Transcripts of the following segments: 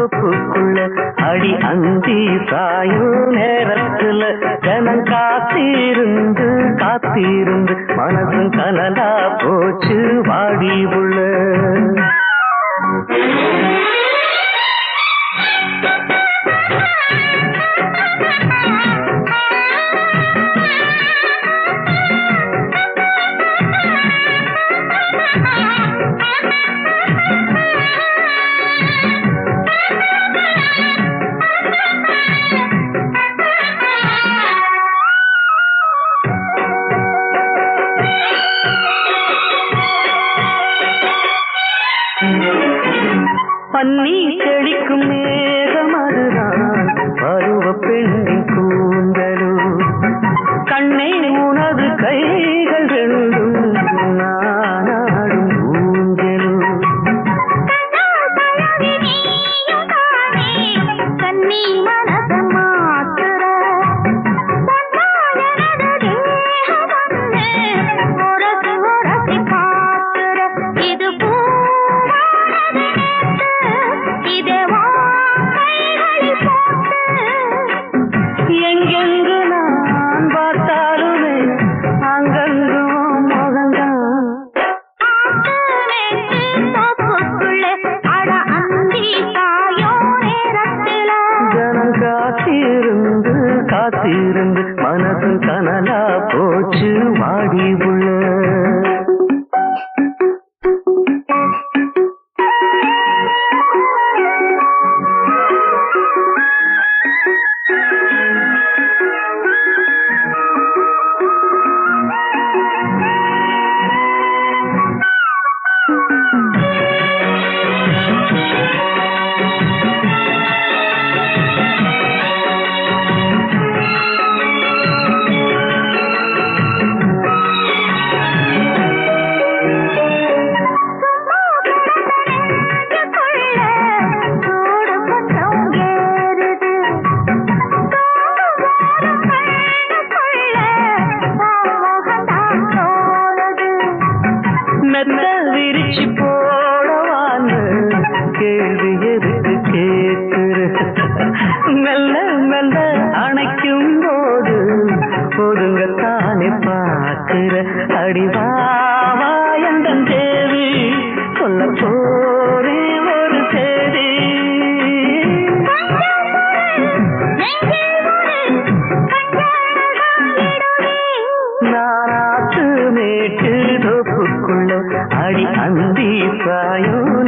தோப்புக்குள்ள அடி அந்தி சாயும் நேரத்துல கனம் காத்திருந்து காத்திருந்து மனசும் கனலா போச்சு வாடி உள்ள. பன்னி செழிக்கும் மேகம் அதுதான். பருவ பெண்ணின் கூந்தலு கண்ணை உனது கைகள் ரெண்டும் அடி அந்தி சாயோ.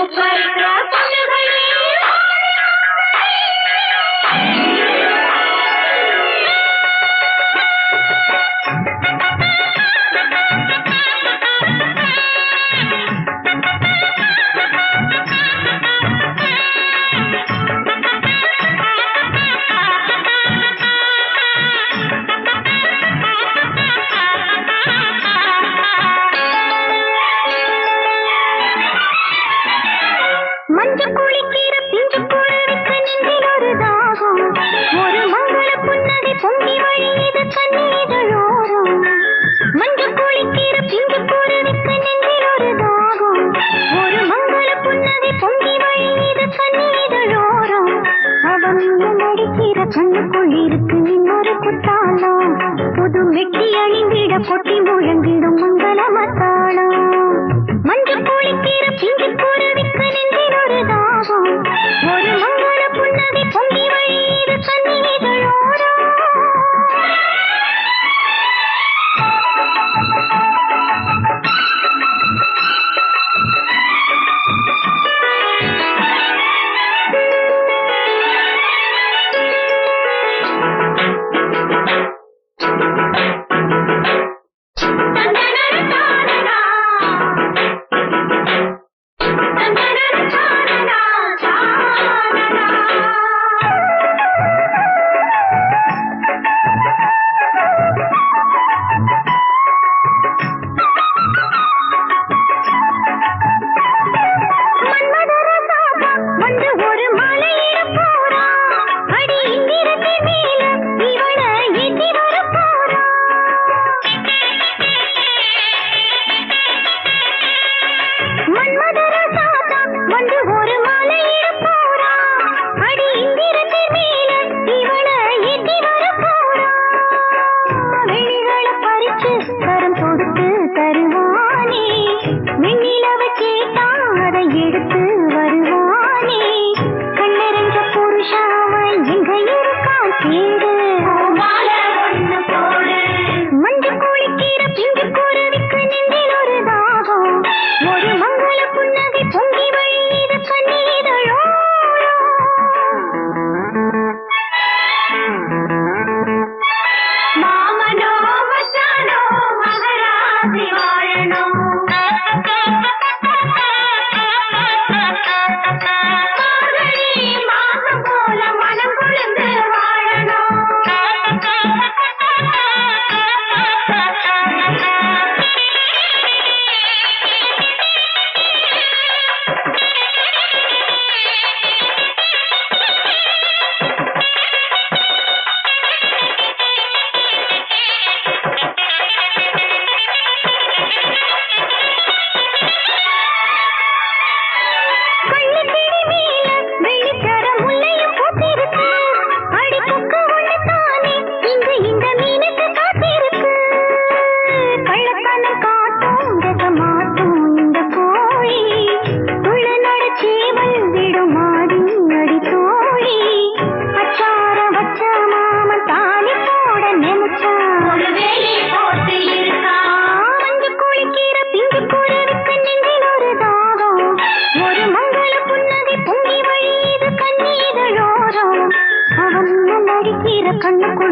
ऊपर குளிர கண்ணுக்குள் குத்தாலம் புது வெட்டி அழிந்திட கொட்டி முழங்கிடும் மங்கள மத்தாளம் மஞ்சள் ஒரு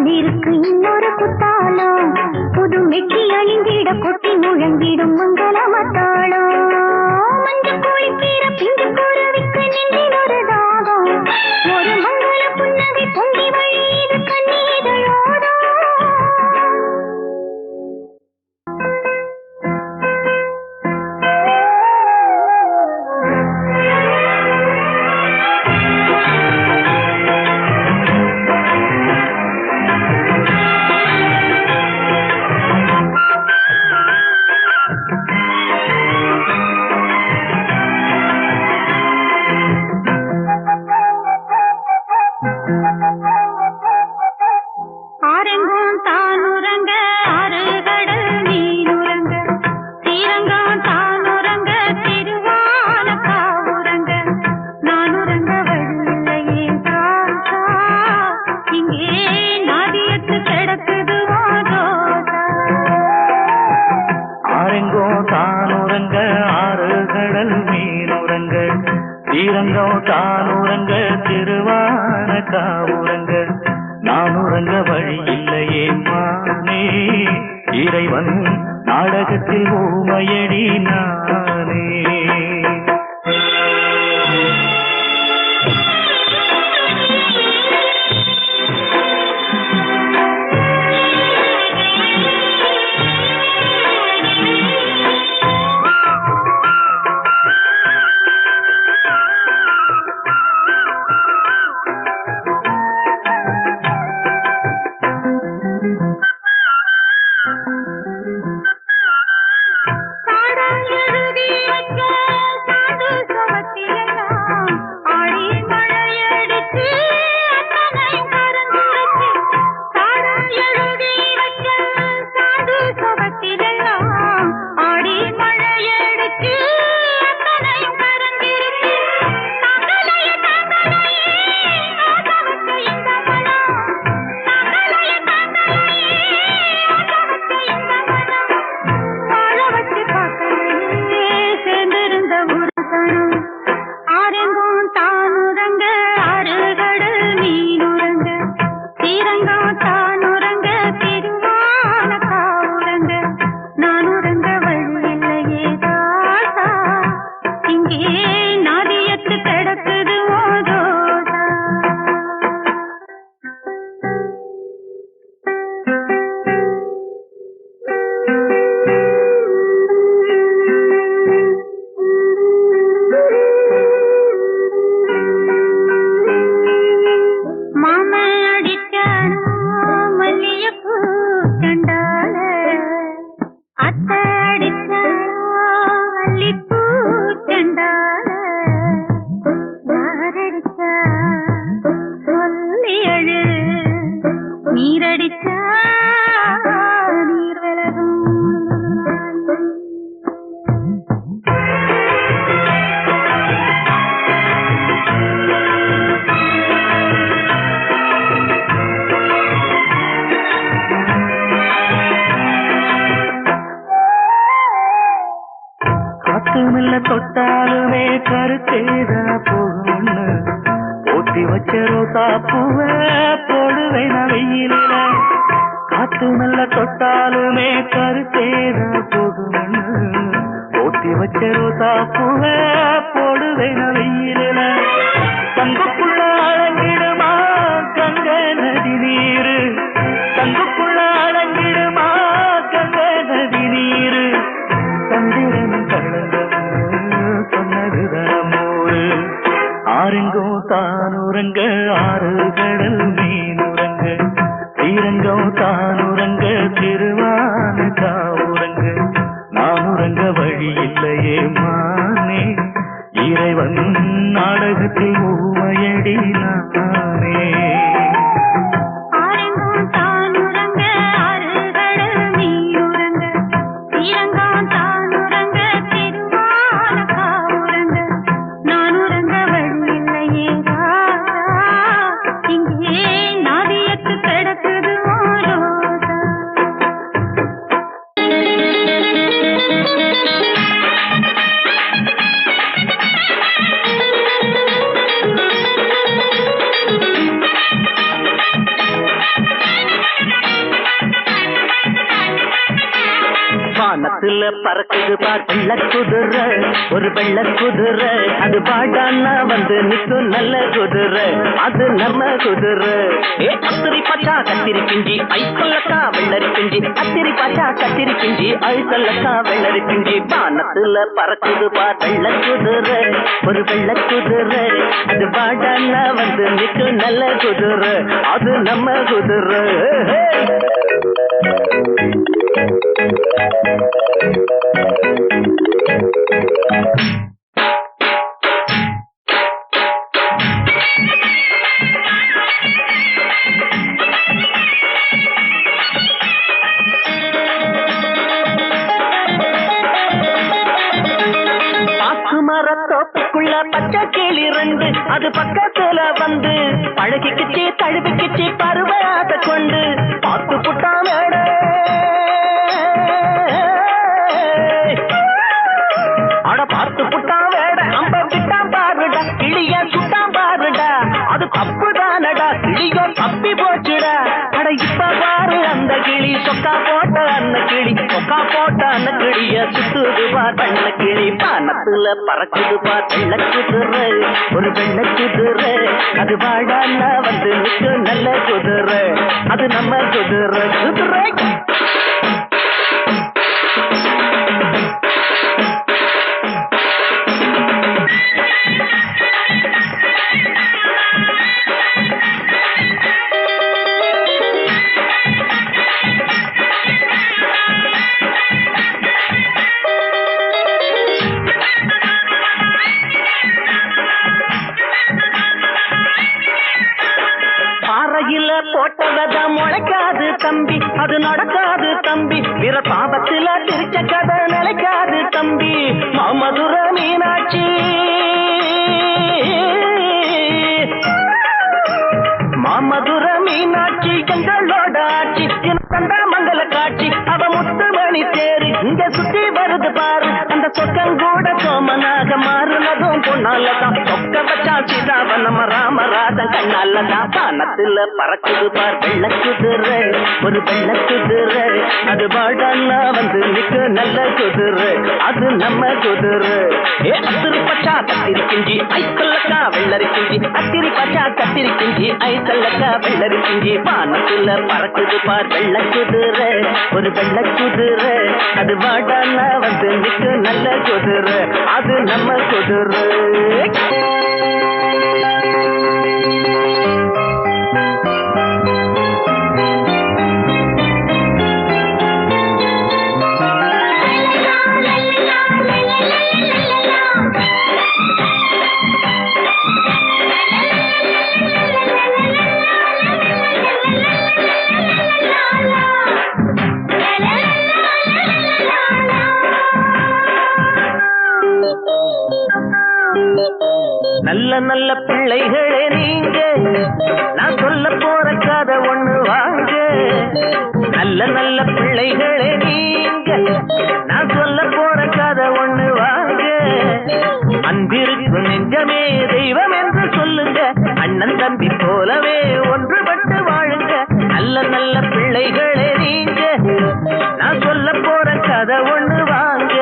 கண்ணிற்கு இன்னொரு புத்தாலம் புது மெட்டி அணிந்திட கொட்டி முழங்கிடும் மங்களமத்த வீரங்கம் தானுரங்க திருவான காவுரங்க நான் உறங்க வழி இல்லையே மானே. இறைவன் நாடகத்தில் ஊமையடி நானே. ஒரு வெள்ள குதிரை அது பாடான்னா வந்து நிற்கும் நல்ல குதிரை. அது நம்ம குதிரை. ஏ கத்திரி பச்சா கத்திரி பிஞ்சி ஐ சொல்லக்கா வெள்ளரி பிஞ்சி. கத்திரி பச்சா கத்திரி பிஞ்சி ஐ சொல்லக்கா வெள்ளரி பிஞ்சி. பானத்துல பறக்குது பா வெள்ள குதிரை. ஒரு வெள்ள குதிரை அது பாடான்னா வந்து நிற்கும் நல்ல குதிரை. அது நம்ம குதிரை. அது பக்கத்துல வந்து பழகிக்கிச்சு தழுவிக்கிச்சு பருவாத கொண்டு பார்த்து புட்டா மேட. அட பார்த்து புட்டா வேட அம்ப விட்டான் பாருடா கிளிய சுட்டான் பாருடா அது தப்பு தானடா கிளியோ தப்பி போச்சுடா. அட இப்ப பாரு அந்த கிளி சொக்கா போட்ட அந்த கிளி. சொக்கா போட்ட அந்த கிளிய சுத்துது பார் வெள்ள கிளி பானத்துல பறக்குது பார் வெள்ள குதிரை. ஒரு வெள்ள குதிரை அது வாடால வந்து நிற்கு நல்ல குதிரை. அது நம்ம குதிரை. குதிரை. அது நடக்காது தம்பி. பிற பாபத்தில் திருச்ச கதை நிலைக்காது தம்பி. மாமதுர மீனாட்சி. மாமதுர மீனாட்சி எங்களோட ஆட்சி. கண்டா மங்கள காட்சி. அவ முத்து முத்துமணி தேரு இங்க சுத்தி வருது பாரு. அந்த சொக்கங்கூட சோமனாக மாறுனதும் பொண்ணாலதான் சொக்க வச்சா சீதாவ நம்ம ராமராஜன் கண்ணாலதான். பானத்துல பறக்குது பார் வெள்ள குதிரை ஒரு வெள்ள குதிரை அது வாடான்னா வந்து நிக்க நல்ல குதிரை. அது நம்ம குதிரை. ஏ பச்சா கத்திரி கிஞ்சி ஐ சொல்லக்கா வெள்ளரி கிஞ்சி அத்திரி பச்சா கத்திரி கிஞ்சி ஐ சொல்லக்கா வெள்ளரி கிஞ்சி பானத்துல பறக்குது பார் வெள்ள குதிரை ஒரு வெள்ள குதிரை அது வாடான்னா வந்து நிக்க நல்ல குதிரை அது நம்ம குதிரை நல்ல நல்ல பிள்ளைகளே நீங்க. நான் சொல்ல போற கதை ஒண்ணு வாங்க. நல்ல நல்ல பிள்ளைகளே நீங்க. நான் சொல்ல போற கதை ஒண்ணு வாங்க. அன்பிருக்கு நெஞ்சமே தெய்வம் என்று சொல்லுங்க. அண்ணன் தம்பி போலவே ஒன்றுபட்டு வாழுங்க. நல்ல நல்ல பிள்ளைகளே நீங்க. நான் சொல்ல போற கதை ஒண்ணு வாங்க.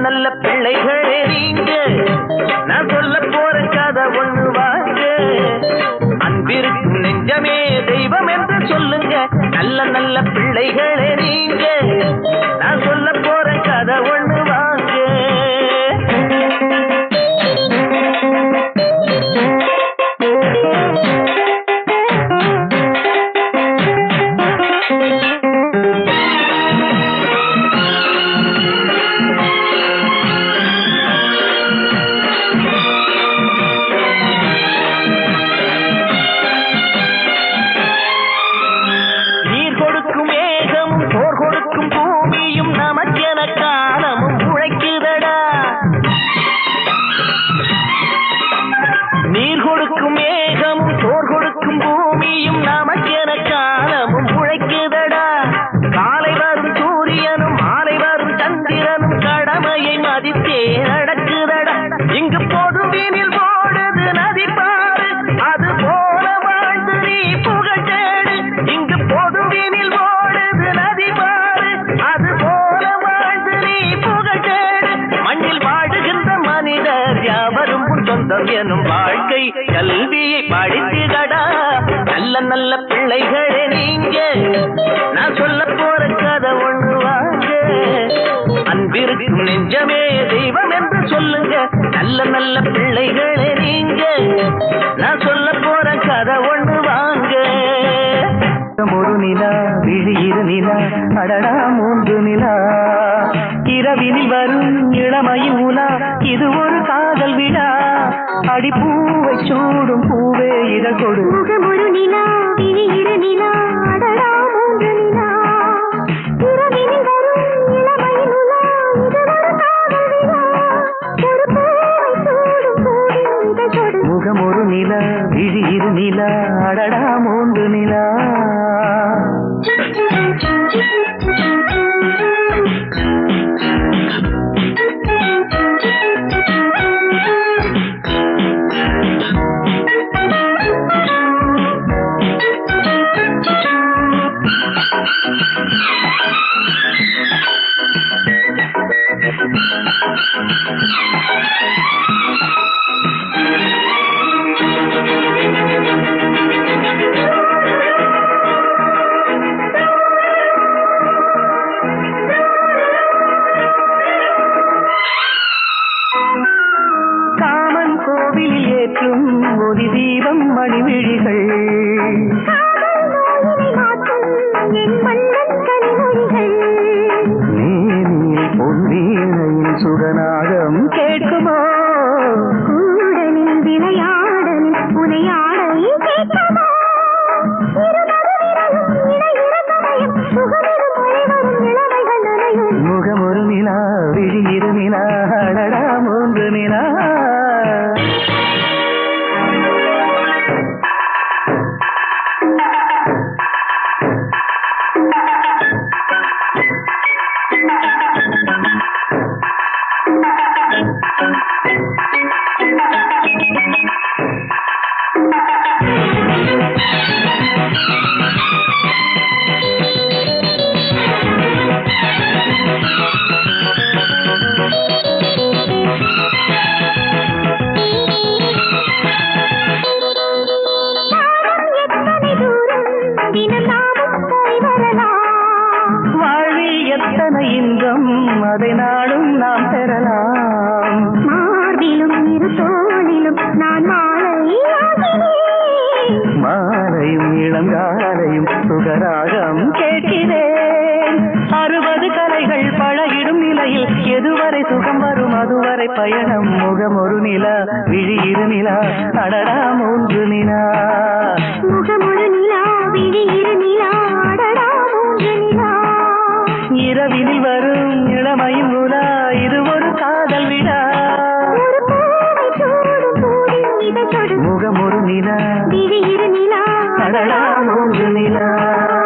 நல்ல பிள்ளைகளே நீங்க. நான் சொல்ல போற கதை ஒண்ணு வாங்க. அன்பிருக்கும் நெஞ்சமே தெய்வம் என்று சொல்லுங்க. நல்ல நல்ல பிள்ளைகளே நீங்க. நான் சொல்ல எனும் வாழ்க்கை கல்வியை படித்திடடா. நல்ல நல்ல பிள்ளைகளே நீங்க. நான் சொல்ல போற கதை ஒண்ணு வாங்க. அன்பிருக்கும் நெஞ்சமே தெய்வம் என்று சொல்லுங்க. நல்ல நல்ல பிள்ளைகளே நீங்க. நான் சொல்ல போற கதை ஒண்ணு வாங்க. ஒரு நிலா விழியிரு நிலா அடடா மூன்று நிலா. இரவினில் வரும் இளமையின் உலா. இது ஒரு காதல் விழா. அடிப்பூவை சூடும் பூவே இதழ் கொடு முகமொரு நிலா எத்தனை இன்பம் அதை நாடும் நாம் பெறலாம். மார்பிலும் இரு தோளிலும் நான் மாலை மாலையும் இளங்காலையும் சுகராகம் கேட்கிறேன். அறுபது கலைகள் பழகிடும் நிலையில் எதுவரை சுகம் வரும்? அதுவரை பயணம் முகம் ஒரு நிலா விழி இரு நிலா அடடா மூன்று நிலா. முகமொரு நிலா விழி இரு நிலா. இரவினில் வரும் இளமையும் உலா இது ஒரு காதல் விழா. முகம் ஒரு நிலா. நிலா.